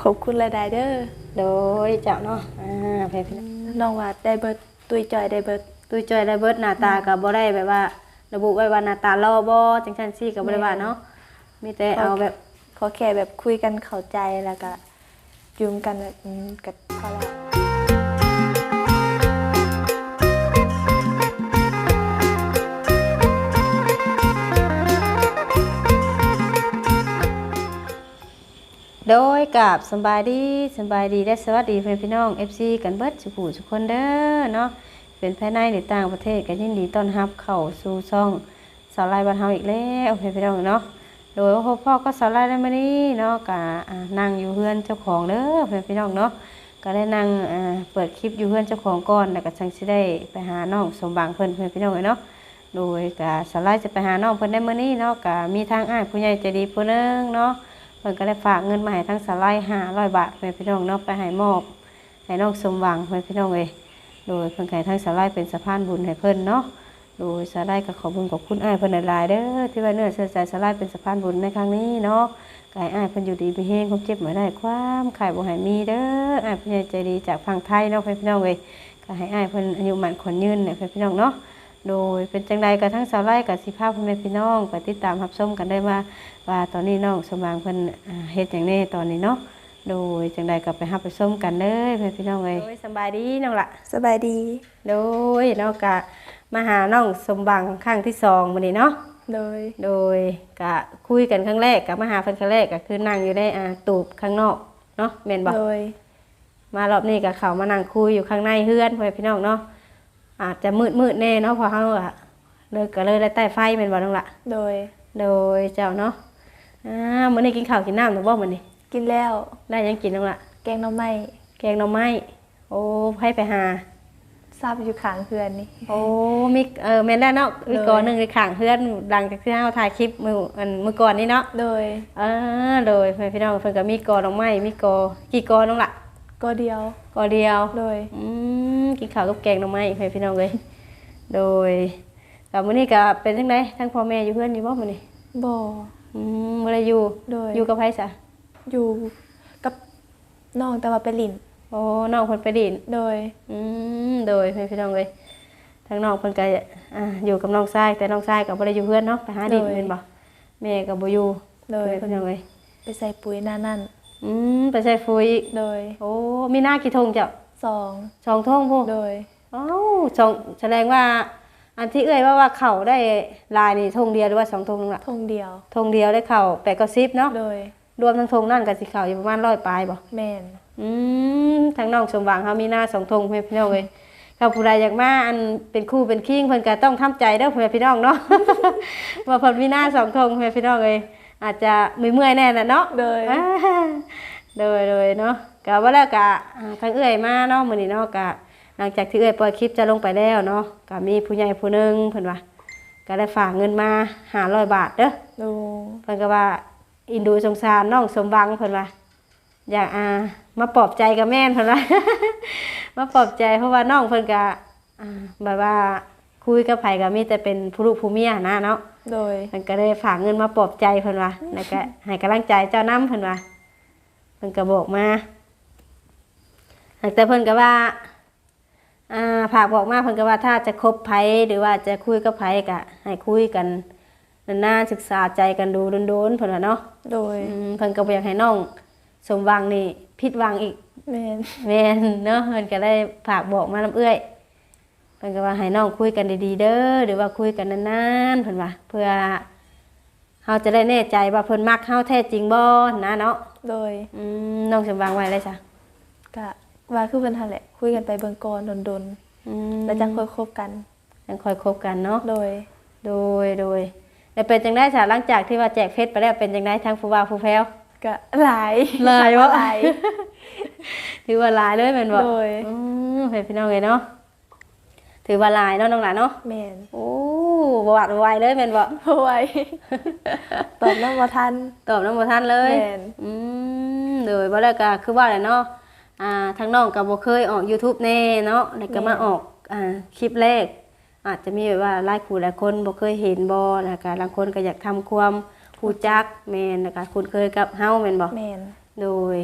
ขอบคุณหลายๆเด้อโดยเจ้าเนาะอ่าเพื่อนพี่น้องน้องว่าได้เบิดตุยจอยได้เบิดตุ้ยจอยได้เบิดหน้าตาก็บ่ได้แบบว่า ระบุไว้ว่าหน้าตาล่อบ่จังซั่นซี่ก็บ่ได้ว่าเนาะมีแต่เอาแบบขอแค่แบบคุยกันเข้าใจแล้วก็อยุ่มกันแบบกับ โดยกับสบายดีสบายดีและสวัสดีเพื่อนพี่น้อง FC กันเบิดสุผู้สุคนเด้อเนาะเป็นภายในหรือต่างประเทศก็ยินดีต้อนรับเข้าสู่ช่องสาวไลบ้านเฮาอีกแล้วเพื่อนพี่น้องเนาะโดยว่าพ่อพ่อก็สาวไลได้มานี้เนาะก็อ่านั่งอยู่เฮือนเจ้าของเด้อเพื่อนพี่น้องเนาะก็ได้นั่งเปิดคลิปอยู่เฮือนเจ้าของก่อนแล้วก็จังสิได้ไปหาน้องสมบังเพิ่อนเพื่อนพี่น้องเนาะโดยก็สาวไลจะไปหาน้องเพิ่อนได้มื้อนี้เนาะก็มีทางอ้ายผู้ใหญ่ใจดีผู้นึงเนาะ เพิ่นก็ได้ฝากเงินมาให้ทั้งสาไลห้าร้อยบาทเพื่อนพี่น้องเนาะไปให้มอบให้น้องสมหวังเพื่อนพี่น้องเลยโดยเพิ่นก็ให้ทั้งสาไลเป็นสะพานบุญให้เพิ่นเนาะโดยสาไลก็ขอบุญขอบคุณอ้ายเพิ่นหลายเด้อที่ว่าเนื้อเชื่อใจสาไลเป็นสะพานบุญในครั้งนี้เนาะก็ให้อ้ายเพิ่นอยู่ดีมีเฮงความเจ็บบ่ได้ความไข่บ่ให้มีเด้ออ้ายเพิ่นใจดีจากฝั่งไทยเนาะเพื่อนพี่น้องเลยก็ให้อ้ายเพิ่นอายุมั่นขวัญยืนเนี่ยเพื่อนพี่น้องเนาะ โดยเป็นจังใดกับทั้งสาวไร่กับสิภาพพ่อแม่พี่น้องไปติดตามรับชมกันได้ว่าว่าตอนนี้น้องสมบังเพิ่นอ่าเฮ็ดอย่างแนี้ตอนนี้เนาะโดยจังใดก็ไปรับไปชมกันเลยเพื่อนพี่น้องเลยโดยสบายดีน้องละสบายดี โดยเนาะกะมาหาน้องสมบังครั้งที่สองมื้อนี้เนาะโดยโดยกะคุยกันครั้งแรกกับมาหาเพิ่นครั้งแรกก็คือนั่งอยู่ในอ่าตูบข้างนอกเนาะแม่นบ่โดยมารอบนี้ก็เขามานั่งคุยอยู่ข้างในเฮือนพ่อแม่พี่น้องเนาะ อาจจะมืดมืดๆแน่เนาะเพอเขาอะเลยก็เลยได้ใต้ไฟเป็นบ่น้องละโดย โดยเจ้าเนาะอ่ามื้อนี้กินข้าวกินน้ำหรือบ่มื้อนี้กินแล้ว ได้หยังกินน้องละแกงหน้ำไม้แกงหน่อไม้โอ้ให้ไปหาทราบอยู่ข้างเพื่อนนี่ โอ้มีเออแม่นแล้วเนาะมีเลยก่อนหนึงในข้างเฮือนหลังจากที่เฮาถ่ายคลิปมื้ออันมื้อก่อนนี้เนาะโดยอ่าโดยพ่อแม่พี่น้องเพิ่นก็มีกอหน่อไม้มีกอกี่กอน้องละก็เดียว กอเดียวโดยอืมกินข้าวกับแกงหน่อไม้ให้พี่น้องเลยโดยกับมื้อนี้ก็เป็นจังไดทั้งพ่อแม่อยู่เพื่อนอยู่บ่มื้อนี้บ่อืมบ่ได้อยู่โดยอยู่กับไผซะอยู่กับน้องแต่ว่าไปลินโอ้น้องเพิ่นไปดินโดยอืมโดยให้พี่น้องเลยทั้งน้องเพิ่นก็อ่าอยู่กับน้องชายแต่น้องชายก็บ่ได้อยู่เพื่อนเนาะไปหาดินโดยแม่นบ่แม่ก็บ่อยู่โดยพี่น้องเลยไปใส่ปุ๋ยหน้านั่น อืมไปใช้ฟุ้ยโดยโอ้มีหน้ากี่ทงเจ้าสองสองทงพุ่นโดยอ้าวสองแสดงว่า อันที่เอ่ยว่าว่าเขาได้ลายนี่ทงเดียวหรือว่าสองทงนึงล่ะทงเดียวทงเดียวได้เข่าแปดกับสิบเนาะโดยรวมทั้งทงนั่นกับสีเข่าอยู่ประมาณร้อยปลายบ่แม่นอืมทั้งน้องสมหวังเขามีหน้าสองทงเพื่อนพี่น้องเลยถ้าผู้ใดอยากมาอันเป็นคู่เป็นคิงเพิ่นก็ต้องทำใจเด้อเพื่อนพี่น้องเนาะว่าเพิ่นมีหน้าสองทงเพื่อนพี่น้องเลย อาจจะมือเมื่อยแน่น่ะเนาะโดยอ่าโดยโดยเนาะกะว่าแล้วกะอ่าทั้งเอื้อยมาเนาะมื้อนี้เนาะกะหลังจากที่เอื้อยปล่อยคลิปจะลงไปแล้วเนาะกะมีผู้ใหญ่ผู้หนึงเพิ่นว่าก็ได้ฝากเงินมา500บาทเด้อดูเพิ่นก็ว่าอินดูสงสารน้องสมหวังเพิ่นว่าอยากอ่ามาปลอบใจกับแม่นเพิ่นว่ามาปลอบใจเพราะว่าน้องเพิ่นก็อ่าแบบว่า คุยกับไผก็มีแต่เป็นผู้ลูกผู้เมียนะเนาะโดยเพิ่นก็ได้ฝากเงินมาปลอบใจเพิ่นว่าแล้วก็ให้กำลังใจเจ้าน้ำเพิ่นว่าเพิ่นก็บอกมาแต่เพิ่นก็ว่าอ่าฝากบอกมาเพิ่นก็ว่าถ้าจะคบไผหรือว่าจะคุยกับไผก็ให้คุยกันนานๆศึกษาใจกันดูโดนๆเพิ่นว่าเนาะโดยอืมเพิ่นก็บ่อยากให้น้องสมหวังนี่ผิดหวังอีกแม่นแม่นเนาะเพิ่นก็ได้ฝากบอกมาน้ำเอื้อย เพิ่นก็ว่าให้น้องคุยกันดีๆเด้อหรือว่าคุยกันนานๆเพิ่นว่าเพื่อเฮาจะได้แน่ใจว่าเพิ่นมักเฮาแท้จริงบ่นะเนาะโดยอืมน้องสมหวังไว้เลยจ้ะกะว่าคือเพิ่นหั่นแหละ คุยกันไปเบิ่งก่อนดนอืมๆแล้วจังค่อยคบกันยังคอยคบกันเนาะโดย โดยโดยแล้วเป็นจังได๋จ้ะหลังจากที่ว่าแจกเพชรไปแล้วเป็นจังได๋ทั้งผู้ว่าผู้แพ้ว ก็หลายหลายวะ หลาย ถือว่าหลายเลยแม่นบ่โดย อืมให้พี่น้องเอ้ยเนาะ ถือว่าหลายเนาะน้องหลานเนาะแม่นโอ้บวาดบวายเลยแม่นบ่เพราะไว้ตอบน้ำบ่ทันตอบน้ำบ่ทันเลยแม่นอืมโดยบ่แล้วก็คือว่าแหละเนาะอ่าทางน้องก็บ่เคยออก YouTube แน่เนาะแล้วก็มาออกอ่าคลิปแรก อาจจะมีแบบว่าหลายคู่หลายคนบ่เคยเห็นบ่แล้วก็บางคนก็อยากทำความรู้จักแม่นแล้วก็คุ้นเคยกับเฮาแม่นบ่แม่นโดย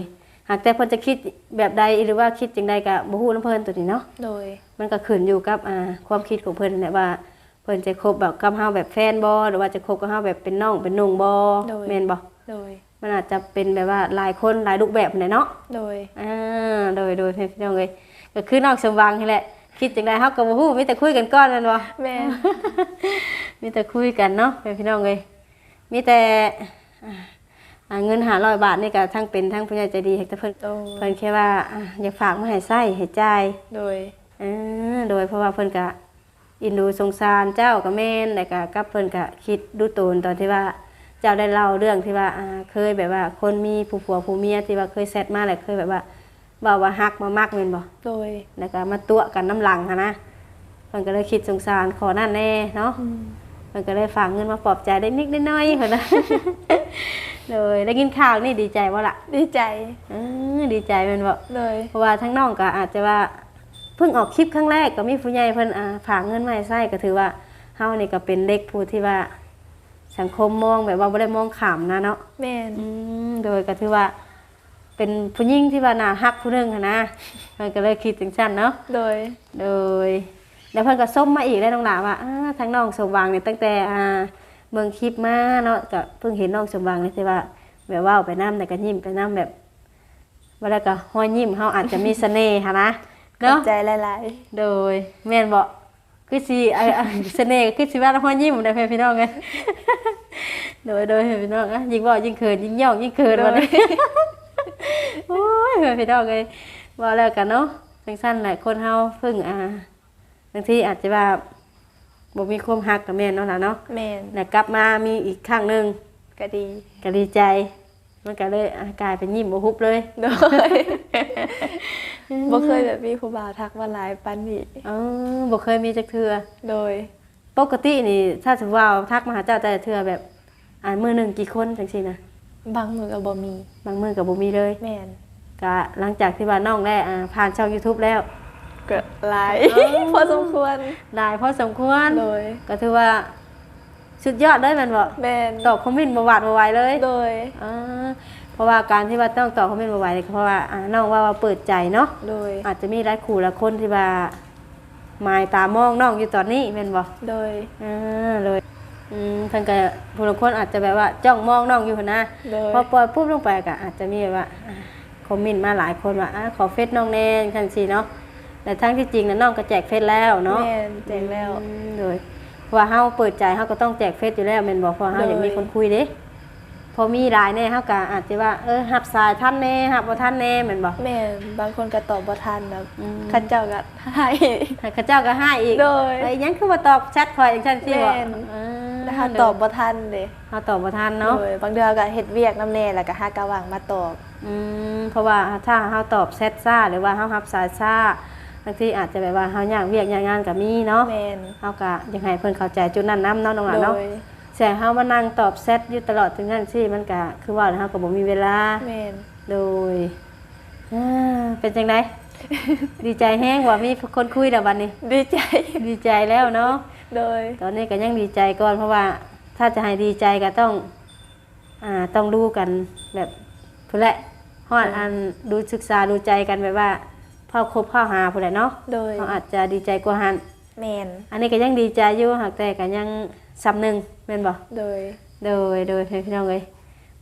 หากแต่เพิ่นจะคิดแบบใดหรือว่าคิดจังใดก็บ่ฮู้นํเพิ่นตัวนี้เนาะโดย มันก็ขึ้นอยู่กับอ่าความคิดของเพิ่นนั่นแหละว่า เพิ่นจะคบแบบกับเฮาแบบแฟนบ่หรือว่าจะคบกับเฮาแบบเป็นน้องเป็นนุ่งบ่แม่นบ่โดย มันอาจจะเป็นแบบว่าหลายคนหลายรูปแบบนั่นแหละเนาะโดยอ่าโดยโดยพี่น้องเอ้ยก็คือน้องสมหวังนี่แหละคิดจังไดเฮาก็บ่ฮู้มีแต่คุยกันก่อนแม่นบ่แม่มีแต่คุยกันเนาะพี่น้องเอ้ยมีแต่อ่าอ่าเงิน500บาทนี่ก็ทั้งเป็นทั้งผู้ใหญ่ใจดีให้แต่เพิ่นโดยเพิ่นแค่ว่าอ่าอยากฝากมาให้ใช้ให้จ่ายโดย เออโดยเพราะว่าเพิ่นก็อินดูสงสารเจ้ากับแม่นแล้วก็กับเพิ่นก็คิดดูโตนตอนที่ว่าเจ้าได้เล่าเรื่องที่ว่าอ่าเคยแบบว่า คนมีผู้ผัวผู้เมียที่ว่าเคยแซดมาแล้วเคยแบบว่าเว้าว่าฮักมามักแม่นบ่โดยแล้วก็มาตัวกันน้ำหลังหันนะเพิ่นก็เลยคิดสงสารขอนั่นแน่เนาะ อืมเพิ่นก็เลยฝากเงินมาปลอบใจได้นิดได้น้อยเพิ่นนะ เลยได้กินข้าวนี่ดีใจบ่ล่ะดีใจเออดีใจแม่นบ่โดยเพราะว่าทั้งน้องก็อาจจะว่า เพิ่งออกคลิปครั้งแรกก็มีผู้ใหญ่เพิ่นอ่าฝากเงินมาให้ใช้ก็ถือว่าเฮานี่ก็เป็นเด็กผู้ที่ว่าสังคมมองแบบว่าบ่ได้มองขามนะเนาะแม่นอืมโดยก็ถือว่า เป็นผู้หญิงที่ว่าน่าฮักผู้หนึงหันนะเพิ่นก็เลยคิดถึงฉันเนาะโดย โดย แล้วเพิ่นก็ส้มมาอีกได้วน้องหลาว่าอ้าทั้งน้องสมหวังเนี่ยตั้งแต่อ่าเมืองคลิปมาเนาะก็เพิ่งเห็นน้องสมหวังนี่ที่ว่าแบบเว่าไปน้ำแต่ก็ยิ้มไปน้ำแบบว่าแล้วก็ห้อยยิ้มเฮาอาจจะมีเสน่ห์ค่ะนะขอบ เนาะใจหลายโดยแม่นบอกคือสิไอ้ไอ้เสน่ห์ก็คือสิว่าห้อยยิ้มได้เพื่อนพี่น้องไงโดยโดยเพื่อนพี่น้องอะยิ่งบอกยิ่งเขินยิ่งย่องยิ่งเขินๆโดวันยนี้โอ้ยเพื่อนพี่น้องเลยว่าแล้วกันเนาะจังสั้นหลายคนเฮาเพิ่งอ่าบางทีอาจจะว่าบ่มีความฮักกับแม่นเนาะล่ะเนาะแม่นแต่กลับมามีอีกครั้งหนึงก็ดีก็ดีใจ มันก็เลยอะกลายเป็นยิ้มบ่ฮุบเลยโดย บ่เคยแบบมีผู้บ่าวทักมาหลายปานนี้เออบ่เคยมีจักเทื่อโดย ปกตินี่ถ้าสมมติว่าทักมาหาเจ้าแต่ละเทื่อแบบอ่านมือหนึ่งกี่คนจังซี่นะบางมือก็บ่มี บางมือก็บ่มีเลยแม่นก็หลังจากที่ว่าน้องได้อ่าผ่านช่อง YouTube แล้ว ก็หลายอ๋อพอสมควร ได้พอสมควรโดย ก็ถือว่าสุดยอดเลยแมันบ่แม่นตอบคอมเมนต์บ่หวาดบ่ไหวเลย โดย อ่า เพราะว่าการที่ว่าต้องตอบคอมเมนต์บ่ไหวนี่ก็เพราะว่าอ่าน้องว่าว่าเปิดใจเนาะโดย อาจจะมีหลายคู่หลายคนที่ว่าหมายตามองน้องอยู่ตอนนี้แม่นบ่โดย อ่าเลยอืมเพิ่นก็ผู้บางคนอาจจะแบบว่าจ้องมองน้องอยู่หั่นนะโดย พอปล่อยปุ๊บลงไปก็อาจจะมีแบบว่าอ่าคอมเมนต์มาหลายคนว่าอ่าขอเฟซน้องแน่จังซี่เนาะแต่ทั้งที่จริงนะน้องก็แจกเฟซแล้วเนาะ แม่นแจ้งแล้ว อืมเลยเพราะว่าเฮาเปิดใจเฮาก็ต้องแจกเฟซอยู่แล้วแม่นบ่เพราะเฮาโดย อยากมีคนคุยเด้ พอมีหลายแน่เฮาก็อาจจะว่าเออรับสายท่านแน่รับบ่ท่านแน่แม่นบ่แม่นบางคนก็ตอบบ่ทันแบบอืมเข้าเจ้าก็ให้ให้เขาเจ้าก็ให้อีกโดยเอ้ยยังคือบ่ตอบแชทคอยจังซั่นสิบ่แม่นอ่าแล้วถ้าตอบบ่ทันเด้เฮาตอบบ่ทันเนาะโดยบางเดือนก็เฮ็ดเวียกน้ำแน่แล้วก็หากะว่างมาตอบอืมเพราะว่าถ้าเฮาตอบแชทซ่าหรือว่าเฮารับสายซ่าบางทีอาจจะแบบว่าเฮาอยากเวียกอยากงานก็มีเนาะแม่นเฮาก็อยากให้เพิ่นเข้าใจจุดนั้นนํเนาะน้องหลานโดเนาะ ยแต่เฮามานั่งตอบแชทอยู่ตลอดถึงนั้นสิมันก็คือว่าเฮาก็บ่มีเวลาแม่นโดยอ่าเป็นจังไดดีใจแฮงว่ามีคนคุยแล้วบัดนี้ ดีใจ ดีใจแล้วเนาะ โดย ตอนนี้ก็ยังดีใจก่อนเพราะว่า ถ้าจะให้ดีใจก็ต้อง อ่าต้องดูกันแบบผู้นแหละฮอดอันดูศึกษาดูใจกันแบบว่าพ่อคบพ่อหาผู้นแหละเนาะโดยเขาอาจจะดีใจกว่าหันแม่นอันนี้ก็ยังดีใจอยู่หากแต่ก็ยัง ซ้ำหนึ่งแม่นบ่โดย โดยโดยให้พี่น้องเลย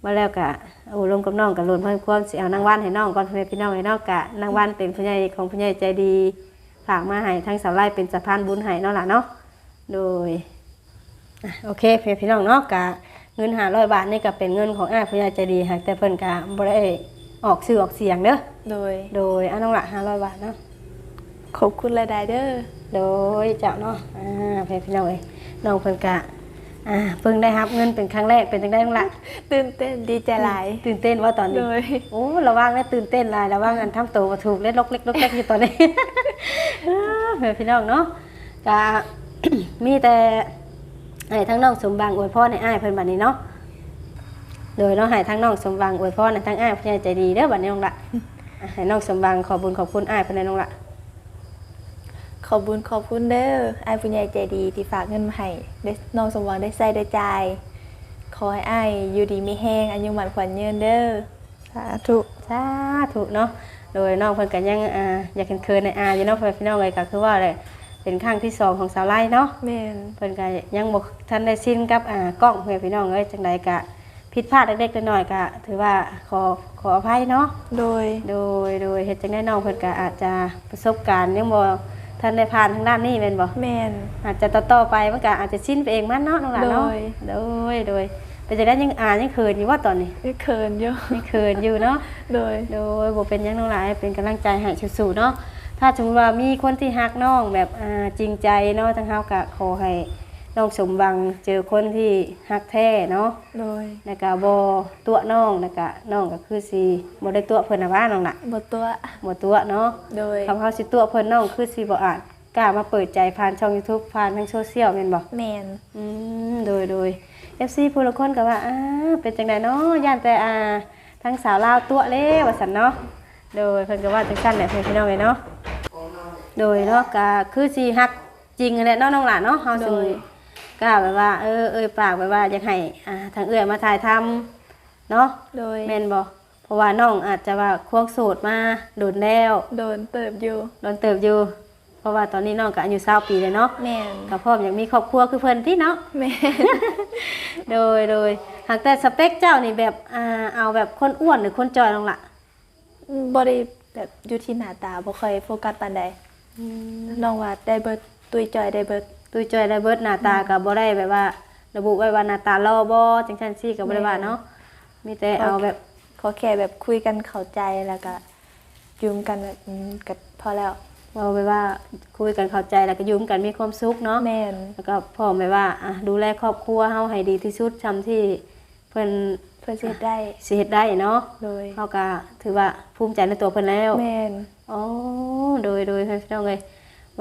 มาแล้วกะโอ้ลงกับน้องกับลุนเพิ่มความสิเอานางวันให้น้องก่อนให้พี่น้องให้น้องกะนางวันเป็นผู้ใหญ่ของผู้ใหญ่ใจดีฝากมาให้ทั้งสาวไร่เป็นสะพานบุญให้เนาะล่ะเนาะโดยอะโอเคเพื่อนพี่น้องเนาะกะเงินหาร้อยบาทนี่ก็เป็นเงินของอ้ายผู้ใหญ่ใจดีหากแต่เพิ่นกะบ่ได้ออกชื่อออกเสียงเด้อโดย โดยอันน้องละห้าร้อยบาทเนาะ ขอบคุณหลายๆเด้อโดยเจ้าเนาะอ่าเพื่อนพี่น้องเอ้ยน้องเพิ่นกะอ่าเพิ่งได้รับเงินเป็นครั้งแรกเป็นจังได้น้องละตื่นเต้นดีใจหลาย ตื่นเต้นว่าตอนโดนี้ยโอ้ระวังนะตื่นเต้นหลายระวังอันทำตัวบ่ถูกเล็ดลกเล็กลกเล็กอยู่ตอนนี้อ้าเพื่อนพี่น้องเนาะกะ มีแต่ให้ทั้งน้องสมบังอวยพรในอ้ายเพิ่นบัดนี้เนาะโดยเนาะให้ทั้งน้องสมบังอวยพรในทั้งอ้ายผู้ใหญ่ใจดีเด้อบัดนี้น้องละอะให้น้องสมบังขอบุญขอบคุณอ้ายเพิ่นในน้องละข อบคุญขอบคุณเด้อไอ้ายผู้ใหญ่ใจดีที่ฝากเงินมาให้ได้น้องสมหวังได้ใส่ได้จ่ายขอให้อ้ายอยู่ดีมีแห้งอายุหมันขวัญยืนเด้อสาธุสาธุเนาะโดยน้องเพิ่นก็ยังอ่าอยากเคินๆในอาอยู่เนาะพ่อแม่พี่น้องเลยก็คือว่าอะไรเป็นครั้งที่สองของสาวไล่เนาะแม่นเพิ่นก็ยังบ่ทันได้สิ้นกับอ่ากล้องเพื่อนพี่น้องเอ้ยจังใดก็ผิดพลาดเล็กๆน้อยๆก็ถือว่าขอขออภัยเนาะ โดย โดย โดยเฮ็ดจังไดน้องเพิ่นก็อาจจะประสบการณ์ยังบ่ ทันได้ผ่านทางด้านนี้แม่นบ่แม่นอาจจะต่อๆไปมันก็อาจจะสิ้นไปเองมันเนาะน้องหลานเนาะโดยโดยโดยเป็นจังไดยังอ่านยังเขินอยู่ว่าตอนนี้ไม่เขินอยู่ยังเขินอยู่เนาะโดยโดยบ่เป็นหยังน้องหลายเป็นกำลังใจให้สู้ๆเนาะถ้าสมมติว่ามีคนที่ฮักน้องแบบอ่าจริงใจเนาะทั้งเฮาก็ขอให้ น้องสมหวังเจอคนที่ฮักแท้เนาะโดยแล้วก็บ่ตัวน้องแล้วก็น้องก็คือสิบ่ได้ตัวเพิ่นน่ะว่าน้องน่ะบทตัวบ่ตัวเนาะโดยคำเฮาสิตัวเพิ่นน้องคือสิบ่อาจกล้ามาเปิดใจผ่านช่อง YouTube ผ่านทางโซเชียลแม่นบ่แม่นอืมโดยโดย FC ผู้ละคนก็ว่าอ้าเป็นจังไดเนาะย่านแต่อ่าทั้งสาวลาวตัวเด้ว่าซั่นเนาะโดยเพิ่นก็ว่าจังซั่นแหละเพิ่นพี่น้องเอ้ยเนาะโดยเนาะก็คือสิฮักจริงนั่นแหละเนาะน้องหลานเนาะเฮาโดสิย กล้าแบบว่า เออเอ้ยปากแบบว่าอยากให้อ่าทางเอื้อยมาถ่ายทำเนาะโดย แม่นบ่เพราะว่าน้องอาจจะว่าควงโสดมาโดนแล้วโดนเติบอยู่โดนเติบอยู่ เพราะว่าตอนนี้น้องก็อายุ20ปีเลยเนาะแม่นก็พร้อมอยากมีครอบครัวคือเพิ่นที่เนาะ แม่นโดยโดยหากแต่สเปคเจ้านี่แบบอ่าเอาแบบคนอ้วนหรือคนจอยลงละบ่ได้แบบอยู่ที่หน้าตาบ่ค่อยโฟกัสปานใดน้องว่าได้เบิดตุยจอยได้เบิด ตุยจอยได้เบิดหน้าตาก็บ่ได้แบบว่า ระบุไว้ว่าหน้าตาหล่อบ่จังซั่นซี่ก็บ่ได้ว่าเนาะมีแต่เอาแบบขอแค่แบบคุยกันเข้าใจแล้วก็อยุ่มกันแบบอืมก็พอแล้วเอาไปว่าคุยกันเข้าใจแล้วก็อยุ่มกันมีความสุขเนาะแม่นแล้วก็พร้อมไปว่าอะดูแลครอบครัวเฮาให้ดีที่สุดทำที่เพิ่นเพื่อสิเฮ็ดได้สิเฮ็ดได้เนาะโดยเฮาก็ถือว่าภูมิใจในตัวเพิ่นแล้วแม่นอ๋อโดยโดยพี่น้องเอ้ย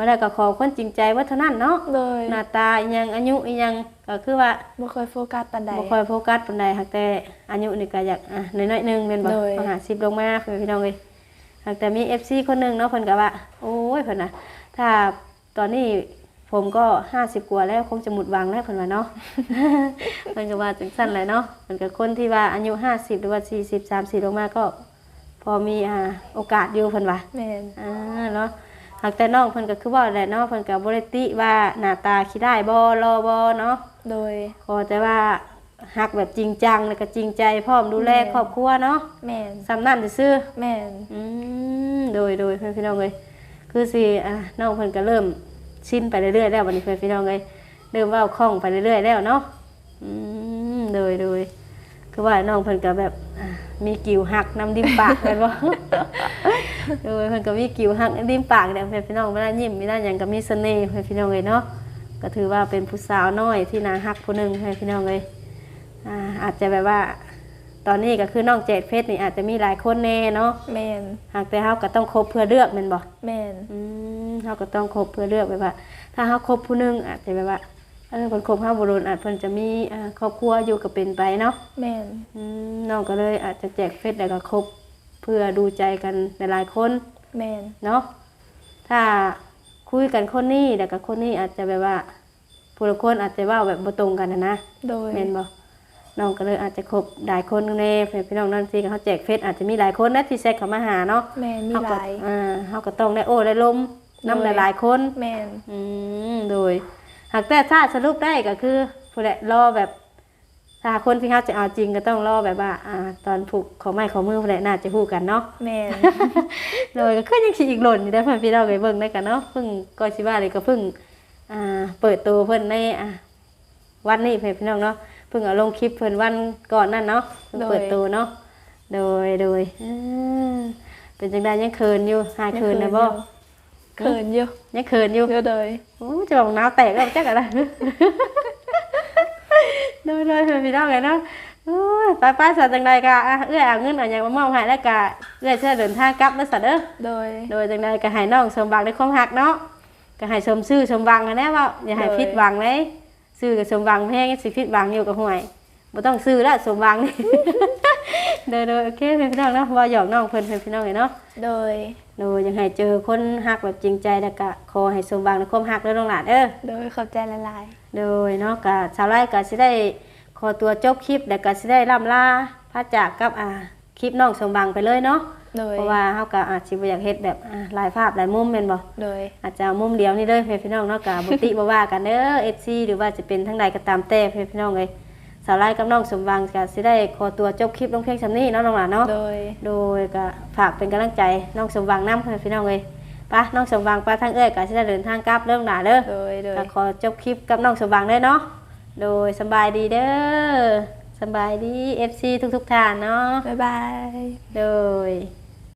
ว่าแล้วก็ขอคนจริงใจว่าเท่านั้นเนาะโดยหน้าตาอีหยังอายุอีหยังก็คือว่าบ่ค่อยโฟกัสปานใดบ่ค่อยโฟกัสปานใดหากแต่อายุนี่ก็อยากอะน้อยๆหนึงแม่นบ่โดยประมาณ10ลงมาเพิ่นพี่น้องเอ้ยหากแต่มี FC คนหนึงเนาะเพิ่นก็ว่าโอ้ยเพิ่นน่ะถ้าตอนนี้ผมก็50กว่าแล้วคงจะหมดหวังแล้วเพิ่นว่าเนาะเพิ่นก็ว่าจังซั่นแหละเนาะเพิ่นก็คนที่ว่าอายุ50หรือว่า40 30ลงมาก็ พอมีอ่าโอกาสอยู่เพิ่นว่าแม่นอ่าเนาะ หากแต่น้องเพิ่นก็คือว่าแหละเนาะเพิ่นก็บ่ได้ติว่าหน้าตาขี้ได้บ่รอบ่เนาะโดย ขอแต่ว่าฮักแบบจริงจังแล้วก็จริงใจพร้อมดูแลแม่ครอบครัวเนาะแม่นสำนั่นซื่อแม่นๆอืมโดยโดยเพื่อนพี่น้องเลยคือสิอะน้องเพิ่นก็เริ่มชินไปเรื่อยๆแล้ววันนี้เพื่อนพี่น้องเลยเริ่มเว่าคล่องไปเรื่อยๆแล้วเนาะอืมโดยโดยคือว่าน้องเพิ่นก็แบบอะมีกิ่วหักน้ำดิมปากแม่นบ่โดยเพิ่นก็มีกิ่วหักน้ำดิมปากเนี่ยเพื่อนพี่น้องเวลายิ้มเวลาหยังก็มีเสน่ห์เพื่อนพี่น้องเลยเนาะก็ถือว่าเป็นผู้สาวน้อยที่น่าฮักผู้หนึงเพื่อนพี่น้องเลยอ่าอาจจะแบบว่า ตอนนี้ก็คือน้องเจดเพชรนี่อาจจะมีหลายคนแน่เนาะแม่นหากแต่เฮาก็ต้องคบเพื่อเลือกแม่นบ่แม่นอืมเฮาก็ต้องคบเพื่อเลือกแบบว่า ถ้าเฮาคบผู้หนึงอาจจะแบบว่าเออเพิ่นคบเฮาบ่โดนอาจเพิ่นจะมีอ่าครอบครัวอยู่ก็เป็นไปเนาะแม่นอืมน้องก็เลยอาจจะแจกเฟซแล้วก็คบ เพื่อดูใจกันหลายๆคนแม่นเนาะถ้าคุยกันคนนี้แล้วก็คนนี้อาจจะแบบว่าผู้ละคนอาจจะเว่าแบบบ่ตรงกันนะนะโดยแม่นบ่น้องก็เลยอาจจะคบหลายคนแน่เพื่อนพี่น้องนั่นสิเขาแจกเฟซอาจจะมีหลายคนนะที่แซกเข้ามาหาเนาะแม่นมีเฮาหก็ลายอ่าเฮาก็ต้องได้โอ้ได้ลมนํหลายๆคนแม่นอืมโดย หากแต่ถ้าสรุปได้ก็คือผู้ใดรอแบบ ถ้าคนที่เขาจะเอาจริงก็ต้องรอแบบว่าอ่า ตอนผูกขอไม้ขอมือผู้ใดน่าจะฮู้กันเนาะแม่นโดยก็คือยังสิอีกหล่นอยู่ได้อเพื่อนพี่น้องไปเบิ่งได้กันเนาะเพิ่งก็สิว่าเลยก็เพิ่งอ่าเปิดตัวเพิ่นในอ่าวันนี้เพื่อนพี่น้องเนาะเพิ่งเอาลงคลิปเพิ่นวันก่อนนั่นเนาะเพิ่งเปิดตัวเนาะโดยโดยอ่าเป็นจังไดยังเขินอยู่หายเขินนะบ่เขินอยู่ยังเขินอยู่เยอะเลยโอ้จะบอกน้าวแตกแล้วจักอะไร โดยโดยเพื่อนพี่น้องเลยเนาะโอ้ยไปไปสัตว์จังใดกะอะเอื้อยเอาเงินเอาหยังมามอบให้แล้วกะเอื้อยเชื่อเดินทางกลับแล้วสัตว์เด้อโดย โดยจังใดก็ให้น้องสมบังในความหักเนาะก็ให้สมชื่อสมบังกันแน่ว่าอย่าให้โดยผิดหวังเลยซื้อกับสมบังแพงสิผิดหวังอยู่กับห่วยบ่ต้องซื้อแล้วสมบังนี่โดยโดยโอเคเพื่อนพี่น้องเนาะว่าหยอกน้องเพิ่นเพื่อนพี่น้องเลยเนาะโดยโดยยังให้เจอคนหักแบบจริงใจแล้วก็ขอให้สมบังในความหักเด้อน้องหลานเด้อโดยขอบใจละลาย โดยเนาะก็ชาวไร่ก็สิได้ขอตัวจบคลิปแล้วก็สิได้ล่ำลาพระจากกับอ่าคคลิปน้องสมบังไปเลยเนาะโดยเพราะว่าเฮาก็อาจสิบ่อยากเฮ็ดแบบอ่าหลายภาพหลายมุมแม่นบ่โดยอาจจะเอามุมเดียวนี่เลยพี่น้องเนาะก็บ่ติบ่ว่ากันเด้อ FC หรือว่าจะเป็นทั้งใดก็ตามแต่พี่น้องเอ้ยสาวไลกับน้องสมบังก็สิได้ขอตัวจบคลิปลงเพียงซำนี้เนาะน้องหลานเนาะโดยโดยก็ฝากเป็นกำลังใจน้องสมหวังน้ำพี่น้องเลยไป้าน้องสมหวังไป้าทางเอ้ยก็จะได้เดินทางกลับเรื่องหนาเด้อโดยโดยก็ขอจบคลิปกับน้องสมหวังเลยเนาะโดยสำบายดีเด้อสำบายดี FC ทุกๆท่านเนาะบ๊ายบายโดย